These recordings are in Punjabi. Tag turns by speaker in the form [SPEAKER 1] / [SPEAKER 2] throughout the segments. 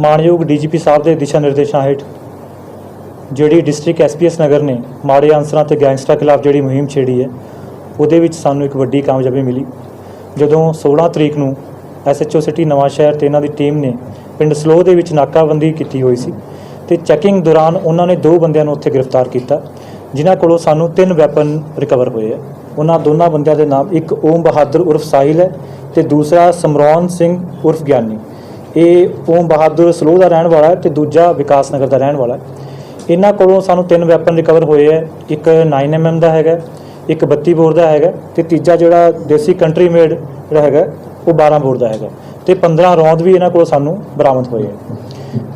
[SPEAKER 1] ਮਾਨਯੋਗ ਡੀਜੀਪੀ ਸਾਹਿਬ ਦੇ ਦਿਸ਼ਾ ਨਿਰਦੇਸ਼ਾਂ ਹੇਠ ਜਿਹੜੀ ਡਿਸਟ੍ਰਿਕਟ ਐਸਪੀਐਸ ਨਗਰ ਨੇ ਮਾੜੇ ਅਨਸਰਾਂ ਤੇ ਗੈਂਗਸਟਰਾਂ ਖਿਲਾਫ ਜਿਹੜੀ ਮੁਹਿੰਮ ਛੇੜੀ ਹੈ, ਉਹਦੇ ਵਿੱਚ ਸਾਨੂੰ ਇੱਕ ਵੱਡੀ ਕਾਮਯਾਬੀ ਮਿਲੀ। ਜਦੋਂ 16 ਤਰੀਕ ਨੂੰ ਐਸਐਚਓ ਸਿਟੀ ਨਵਾਂ ਸ਼ਹਿਰ ਤੇ ਇਹਨਾਂ ਦੀ ਟੀਮ ਨੇ ਪਿੰਡ ਸਲੋ ਦੇ ਵਿੱਚ ਨਾਕਾਬੰਦੀ ਕੀਤੀ ਹੋਈ ਸੀ ਤੇ ਚੈਕਿੰਗ ਦੌਰਾਨ ਉਹਨਾਂ ਨੇ ਦੋ ਬੰਦਿਆਂ ਨੂੰ ਉੱਥੇ ਗ੍ਰਿਫਤਾਰ ਕੀਤਾ, ਜਿਨ੍ਹਾਂ ਕੋਲੋਂ ਸਾਨੂੰ ਤਿੰਨ ਵੈਪਨ ਰਿਕਵਰ ਹੋਏ ਆ। ਉਹਨਾਂ ਦੋਨਾਂ ਬੰਦਿਆਂ ਦੇ ਨਾਮ ਇੱਕ ਓਮ ਬਹਾਦਰ ਉਰਫ ਸਾਹਿਲ ਹੈ ਤੇ ਦੂਸਰਾ ਸਮਰੌਨ ਸਿੰਘ ਉਰਫ ਗਿਆਨੀ। ਇਹ ਓਮ ਬਹਾਦਰ ਸਲੋ ਦਾ ਰਹਿਣ ਵਾਲਾ ਹੈ ਤੇ ਦੂਜਾ ਵਿਕਾਸ ਨਗਰ ਦਾ ਰਹਿਣ ਵਾਲਾ ਹੈ। ਇਹਨਾਂ ਕੋਲੋਂ ਸਾਨੂੰ ਤਿੰਨ ਵੈਪਨ ਰਿਕਵਰ ਹੋਏ ਹੈ। ਇੱਕ 9mm ਦਾ ਹੈਗਾ, ਇੱਕ 32 ਬੋਰ ਦਾ ਹੈਗਾ ਤੇ ਤੀਜਾ ਜਿਹੜਾ ਦੇਸੀ ਕੰਟਰੀ ਮੇਡ ਜਿਹੜਾ ਹੈਗਾ, ਉਹ 12 ਬੋਰ ਦਾ ਹੈਗਾ। ਤੇ 15 ਰੌਂਦ ਵੀ ਇਹਨਾਂ ਕੋਲ ਸਾਨੂੰ ਬਰਾਮਦ ਹੋਏ ਹੈ।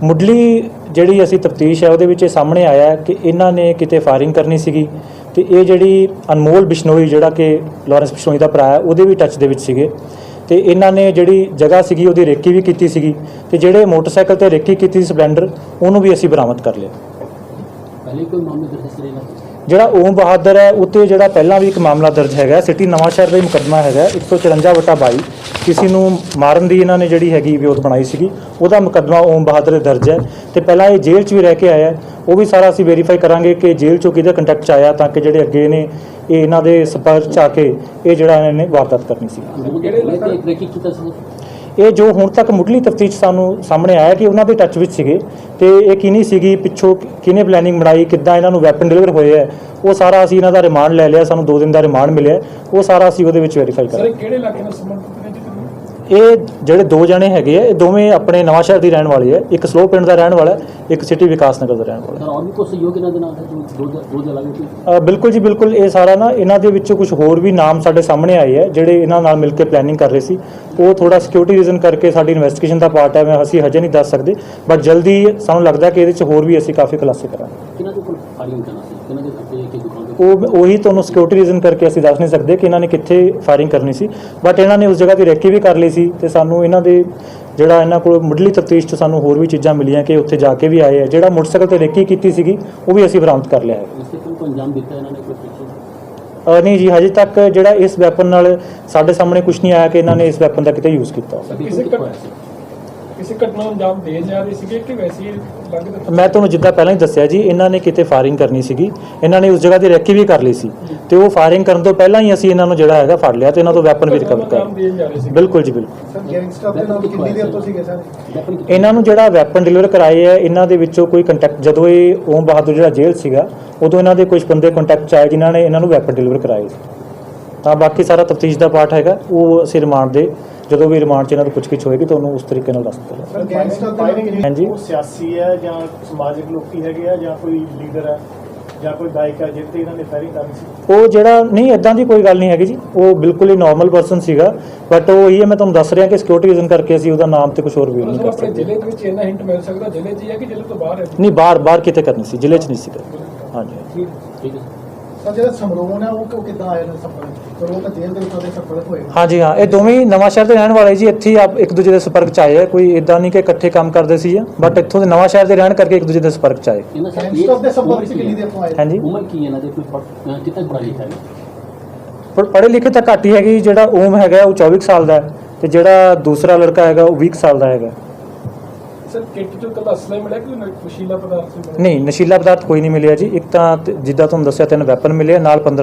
[SPEAKER 1] ਮੁੱਢਲੀ ਜਿਹੜੀ ਅਸੀਂ ਤਫਤੀਸ਼ ਹੈ, ਉਹਦੇ ਵਿੱਚ ਇਹ ਸਾਹਮਣੇ ਆਇਆ ਕਿ ਇਹਨਾਂ ਨੇ ਕਿਤੇ ਫਾਇਰਿੰਗ ਕਰਨੀ ਸੀਗੀ ਤੇ ਇਹ ਜਿਹੜੀ ਅਨਮੋਲ ਬਿਸ਼ਨੋਈ ਜਿਹੜਾ ਕਿ ਲਾਰੈਂਸ ਬਿਸ਼ਨੋਈ ਦਾ ਭਰਾ ਹੈ, ਉਹਦੇ ਵੀ ਟੱਚ ਦੇ ਵਿੱਚ ਸੀਗੇ। ਤੇ ਇਹਨਾਂ ਨੇ ਜਿਹੜੀ ਜਗ੍ਹਾ ਸੀਗੀ ਉਹਦੀ ਰੇਕੀ ਵੀ ਕੀਤੀ ਸੀਗੀ ਤੇ ਜਿਹੜੇ ਮੋਟਰਸਾਈਕਲ ਤੇ ਰੇਕੀ ਕੀਤੀ ਸੀ ਸਪਲੈਂਡਰ ਉਹਨੂੰ ਵੀ ਅਸੀਂ ਬਰਾਮਦ ਕਰ ਲਿਆ।
[SPEAKER 2] ਪਹਿਲੇ ਕੋਈ ਮਾਮਲੇ ਦਰਜ ਸੀ
[SPEAKER 1] ਜਿਹੜਾ ਓਮ ਬਹਾਦਰ ਹੈ ਉੱਤੇ ਜਿਹੜਾ ਪਹਿਲਾਂ ਵੀ ਇੱਕ ਮਾਮਲਾ ਦਰਜ ਹੈਗਾ ਸਿਟੀ ਨਵਾਂ ਸ਼ਹਿਰ ਦਾ ਮੁਕੱਦਮਾ ਹੈਗਾ 154/22 ਕਿਸੇ ਨੂੰ ਮਾਰਨ ਦੀ ਇਹਨਾਂ ਨੇ ਜਿਹੜੀ ਹੈਗੀ ਵਿਉਤ ਬਣਾਈ ਸੀਗੀ, ਉਹਦਾ ਮੁਕੱਦਮਾ ਓਮ ਬਹਾਦਰ ਦੇ ਦਰਜ ਹੈ ਤੇ ਪਹਿਲਾਂ ਇਹ ਜੇਲ੍ਹ 'ਚ ਵੀ ਰਹਿ ਕੇ ਆਇਆ ਉਹ ਵੀ ਸਾਰਾ ਅਸੀਂ ਵੈਰੀਫਾਈ ਕਰਾਂਗੇ ਕਿ ਜੇਲ੍ਹ 'ਚੋਂ ਕਿਹਦੇ ਕੰਟੈਕਟ 'ਚ ਆਇਆ ਤਾਂ ਕਿ ਜਿਹੜੇ ਅੱਗੇ ਨੇ, ਇਹ ਇਹਨਾਂ ਦੇ ਸੰਪਰਕ 'ਚ ਆ ਕੇ ਇਹ ਜਿਹੜਾ ਇਹਨਾਂ ਨੇ ਵਾਰਦਾਤ ਕਰਨੀ ਸੀ? ਇਹ ਜੋ ਹੁਣ ਤੱਕ ਮੁੱਢਲੀ ਤਫਤੀਸ਼ ਸਾਨੂੰ ਸਾਹਮਣੇ ਆਇਆ ਕਿ ਉਹਨਾਂ ਦੇ ਟੱਚ ਵਿੱਚ ਸੀਗੇ ਤੇ ਇਹ ਕਿਹਨੀ ਸੀਗੀ ਪਿੱਛੋਂ ਕਿਹਨੇ ਪਲੈਨਿੰਗ ਬਣਾਈ ਕਿੱਦਾਂ ਇਹਨਾਂ ਨੂੰ ਵੈਪਨ ਡਿਲੀਵਰ ਹੋਏ ਹੈ ਉਹ ਸਾਰਾ ਅਸੀਂ ਇਹਨਾਂ ਦਾ ਰਿਮਾਂਡ ਲੈ ਲਿਆ ਸਾਨੂੰ 2 ਦਿਨ ਦਾ ਰਿਮਾਂਡ ਮਿਲਿਆ ਉਹ ਸਾਰਾ ਅਸੀਂ ਉਹਦੇ ਵਿੱਚ ਵੈਰੀਫਾਈ
[SPEAKER 3] ਸਰ
[SPEAKER 1] ਕਰਾਂਗੇ
[SPEAKER 3] ਇਹ ਕਿਹੜੇ ਇਲਾਕੇ ਨਾਲ ਸੰਬੰਧਿਤ ਨੇ ਜੀ
[SPEAKER 1] ਇਹ ਜਿਹੜੇ ਦੋ ਜਣੇ ਹੈਗੇ ਆ ਇਹ ਦੋਵੇਂ ਆਪਣੇ ਨਵਾਂ ਸ਼ਹਿਰ ਦੀ ਰਹਿਣ ਵਾਲੇ ਆ ਇੱਕ ਸਲੋ ਪਿੰਡ ਦਾ ਰਹਿਣ ਵਾਲਾ ਇੱਕ ਸਿਟੀ ਵਿਕਾਸ ਨਗਰ ਦਾ ਰਹਿਣ ਵਾਲਾ।
[SPEAKER 2] ਸਰ ਕੋਈ ਸਹਿਯੋਗ ਇਹਨਾਂ ਦੇ ਨਾਲ ਹੈ ਜੋ ਦੋ ਦੋ ਜ਼ਿਲ੍ਹਾ ਵਿੱਚ
[SPEAKER 1] ਅ, ਬਿਲਕੁਲ ਜੀ ਬਿਲਕੁਲ। ਇਹ ਸਾਰਾ ਨਾ ਇਹਨਾਂ ਦੇ ਵਿੱਚੋਂ ਕੁਝ ਹੋਰ ਵੀ ਨਾਮ ਸਾਡੇ ਸਾਹਮਣੇ ਆਏ ਹੈ ਜਿਹੜੇ ਇਹਨਾਂ ਨਾਲ ਮਿਲ ਕੇ ਪਲੈਨਿੰਗ ਕਰ ਰਹੇ ਸੀ। ਉਹ ਥੋੜਾ ਸਿਕਿਉਰਿਟੀ ਰੀਜ਼ਨ ਕਰਕੇ ਸਾਡੀ ਇਨਵੈਸਟੀਗੇਸ਼ਨ ਦਾ ਪਾਰਟ ਹੈ ਮੈਂ ਅਸੀਂ ਹਜੇ ਨਹੀਂ ਦੱਸ ਸਕਦੇ। ਬਟ ਜਲਦੀ ਸਾਨੂੰ ਲੱਗਦਾ ਕਿ ਇਹਦੇ 'ਚ ਹੋਰ ਵੀ ਅਸੀਂ ਕਾਫੀ ਖੁਲਾਸੇ ਕਰਾਂਗੇ।
[SPEAKER 2] ਕਿਹਨਾਂ ਦੇ ਕੋਲ ਫਾਇਰਿੰਗ ਕਰਨਾ ਸੀ? ਕਿਹਨਾਂ ਦੇ ਖੱਤੇ ਕਿ ਦੁਕਾਨ
[SPEAKER 1] ਉਹ ਉਹੀ ਤੁਹਾਨੂੰ ਸਿਕਿਉਰਿਟੀ ਰੀਜ਼ਨ ਕਰਕੇ ਅਸੀਂ ਦੱਸ ਨਹੀਂ ਸਕਦੇ ਕਿ ਇਹਨਾਂ ਨੇ ਕਿੱਥੇ ਫਾਇਰਿੰਗ ਕਰਨੀ ਸੀ। ਬਟ ਇਹਨਾਂ ਨੇ ਉਸ ਜਗ੍ਹਾ ਦੀ ਰੈਕੀ ਵੀ ਕਰ ਲਈ ਸੀ ਤੇ ਸਾਨੂੰ ਇਹਨਾਂ ਦੇ ਜਿਹੜਾ ਇਹਨਾਂ ਕੋਲ ਮੁੱਢਲੀ ਤਫਤੀਸ਼ 'ਚ ਸਾਨੂੰ ਹੋਰ ਵੀ ਚੀਜ਼ਾਂ ਮਿਲੀਆਂ ਕਿ ਉੱਥੇ ਜਾ ਕੇ ਵੀ ਆਏ ਆ। ਜਿਹੜਾ ਮੋਟਰਸਾਈਕਲ ਤੇ ਰੇਕੀ ਕੀਤੀ ਸੀਗੀ ਉਹ ਵੀ ਅਸੀਂ ਬਰਾਮਦ ਕਰ ਲਿਆ ਹੈ। ਨਹੀਂ ਜੀ ਹਜੇ ਤੱਕ ਜਿਹੜਾ ਇਸ ਵੈਪਨ ਨਾਲ ਸਾਡੇ ਸਾਹਮਣੇ ਕੁਝ ਨਹੀਂ ਆਇਆ ਕਿ ਇਹਨਾਂ ਨੇ ਇਸ ਵੈਪਨ ਦਾ ਕਿਤੇ ਯੂਜ਼ ਕੀਤਾ। ਮੈਂ ਤੁਹਾਨੂੰ ਜਿੱਦਾਂ ਪਹਿਲਾਂ ਹੀ ਦੱਸਿਆ ਜੀ ਇਹਨਾਂ ਨੇ ਕਿਤੇ ਫਾਇਰਿੰਗ ਕਰਨੀ ਸੀਗੀ। ਇਹਨਾਂ ਨੇ ਉਸ ਜਗ੍ਹਾ ਦੀ ਰੈਕੀ ਵੀ ਕਰ ਲਈ ਸੀ। ਤੇ ਉਹ ਫਾਇਰਿੰਗ ਕਰਨ ਤੋਂ ਪਹਿਲਾਂ ਹੀ ਅਸੀਂ ਇਹਨਾਂ ਨੂੰ ਜਿਹੜਾ ਹੈਗਾ ਫੜ ਲਿਆ ਤੇ ਇਹਨਾਂ ਤੋਂ ਵੈਪਨ ਵੀ ਰਿਕਵਰ ਕਰ ਬਿਲਕੁਲ ਜੀ ਬਿਲਕੁਲ। ਇਹਨਾਂ ਨੂੰ ਜਿਹੜਾ ਵੈਪਨ ਡਿਲੀਵਰ ਕਰਾਏ ਆ ਇਹਨਾਂ ਦੇ ਵਿੱਚੋਂ ਕੋਈ ਕੰਟੈਕਟ ਜਦੋਂ ਇਹ ਓਮ ਬਹਾਦਰ ਜਿਹੜਾ ਜੇਲ੍ਹ ਸੀਗਾ ਉਦੋਂ ਇਹਨਾਂ ਦੇ ਕੁਝ ਬੰਦੇ ਕੰਟੈਕਟ ਚ ਆਏ ਜਿਨ੍ਹਾਂ ਨੇ ਇਹਨਾਂ ਨੂੰ ਵੈਪਨ ਡਿਲੀਵਰ ਕਰਾਏ ਤਾਂ ਬਾਕੀ ਸਾਰਾ ਤਫਤੀਸ਼ ਦਾ ਪਾਠ ਹੈਗਾ ਉਹ ਅਸੀਂ ਰਿਮਾਂਡ ਦੇ ਜਦੋਂ ਵੀ ਰਿਮਾਂਡ ਚ ਇਹਨਾਂ ਨੂੰ ਹੋਏਗੀ ਤੁਹਾਨੂੰ ਉਸ ਤਰੀਕੇ ਨਾਲ ਦੱਸ ਦਿੱਤਾ
[SPEAKER 4] ਸਰ ਗੈਂਗਸਟਰ
[SPEAKER 5] ਉਹ ਸਿਆਸੀ ਹੈ ਜਾਂ ਸਮਾਜਿਕ ਲੋਕੀ ਹੈਗੇ ਆ ਜਾਂ ਕੋਈ ਲੀਡਰ ਹੈ ਜਾਂ ਕੋਈ ਗਾਇਕ ਹੈ ਜਿੱਤੇ ਇਹਨਾਂ ਨੇ ਫਾਇਰਿੰਗ ਕਰਨੀ ਸੀ?
[SPEAKER 1] ਉਹ ਜਿਹੜਾ ਨਹੀਂ ਇਦਾਂ ਦੀ ਕੋਈ ਗੱਲ ਨਹੀਂ ਹੈਗੀ ਜੀ। ਉਹ ਬਿਲਕੁਲ ਹੀ ਨਾਰਮਲ ਪਰਸਨ ਸੀਗਾ। ਬਟ ਉਹ ਹੀ ਹੈ ਮੈਂ ਤੁਹਾਨੂੰ ਦੱਸ ਰਿਹਾ ਕਿ ਸਿਕਿਉਰਿਟੀ ਰੀਜ਼ਨ ਕਰਕੇ ਅਸੀਂ ਉਹਦਾ ਨਾਮ ਤੇ ਕੁਝ ਹੋਰ ਵੀ ਨਹੀਂ ਕਰ
[SPEAKER 3] ਜ਼ਿਲ੍ਹੇ ਦੇ ਵਿੱਚ ਇਹਨਾਂ ਹਿੰਟ ਮਿਲ ਸਕਦਾ ਜ਼ਿਲ੍ਹੇ 'ਚ ਹੈ ਕਿ ਜ਼ਿਲ੍ਹੇ ਤੋਂ ਬਾਹਰ ਹੈ?
[SPEAKER 1] ਨਹੀਂ ਬਾਹਰ ਬਾਹਰ ਕਿਤੇ ਕਰਨੀ ਸੀ ਜ਼ਿਲ੍ਹੇ 'ਚ ਨਹੀਂ ਸੀ ਹਾਂਜੀ।
[SPEAKER 4] ਠੀਕ ਹੈ।
[SPEAKER 1] ਹਾਂਜੀ ਹਾਂ ਇਹ ਦੋਵੇਂ ਨਵਾਂ ਸ਼ਹਿਰ ਦੇ ਰਹਿਣ ਵਾਲੇ ਜੀ। ਇੱਥੇ ਆਪ ਇੱਕ ਦੂਜੇ ਦੇ ਸੰਪਰਕ ਚ ਆਏ ਆ। ਕੋਈ ਇਦਾਂ ਨਹੀਂ ਕਿ ਇਕੱਠੇ ਕੰਮ ਕਰਦੇ ਸੀ ਬਟ ਇੱਥੋਂ ਦੇ ਨਵਾਂ ਸ਼ਹਿਰ ਦੇ ਰਹਿਣ ਕਰਕੇ ਇੱਕ ਦੂਜੇ ਦੇ ਸੰਪਰਕ ਚ ਆਏ। ਹਾਂਜੀ।
[SPEAKER 2] ਉਮਰ ਕੀ ਇਹਨਾਂ ਦੇ? ਕੋਈ ਕਿੰਨਾ ਪੜ੍ਹਾਈ ਲਿਖਿਆ
[SPEAKER 1] ਪਰ ਪੜ੍ਹੇ ਲਿਖੇ ਤਾਂ ਘੱਟ ਹੀ ਹੈਗੀ। ਜਿਹੜਾ ਓਮ ਹੈਗਾ ਉਹ 24 ਸਾਲ ਦਾ ਤੇ ਜਿਹੜਾ ਦੂਸਰਾ ਲੜਕਾ ਹੈਗਾ ਉਹ 20 ਸਾਲ ਦਾ ਹੈਗਾ।
[SPEAKER 3] ਸਰ ਕਿੱਟ ਚੋਂ ਕੱਲਾ ਅਸਲਾ ਹੀ ਮਿਲਿਆ ਕਿ ਨਸ਼ੀਲਾ ਪਦਾਰਥ ਵੀ ਮਿਲਿਆ?
[SPEAKER 1] ਨਹੀਂ ਨਸ਼ੀਲਾ ਪਦਾਰਥ ਕੋਈ ਨਹੀਂ ਮਿਲਿਆ ਜੀ। ਇੱਕ ਤਾਂ ਤੇ- ਜਿੱਦਾਂ ਤੁਹਾਨੂੰ ਦੱਸਿਆ ਤਿੰਨ ਵੈਪਨ ਮਿਲੇ ਆ, ਨਾਲ 15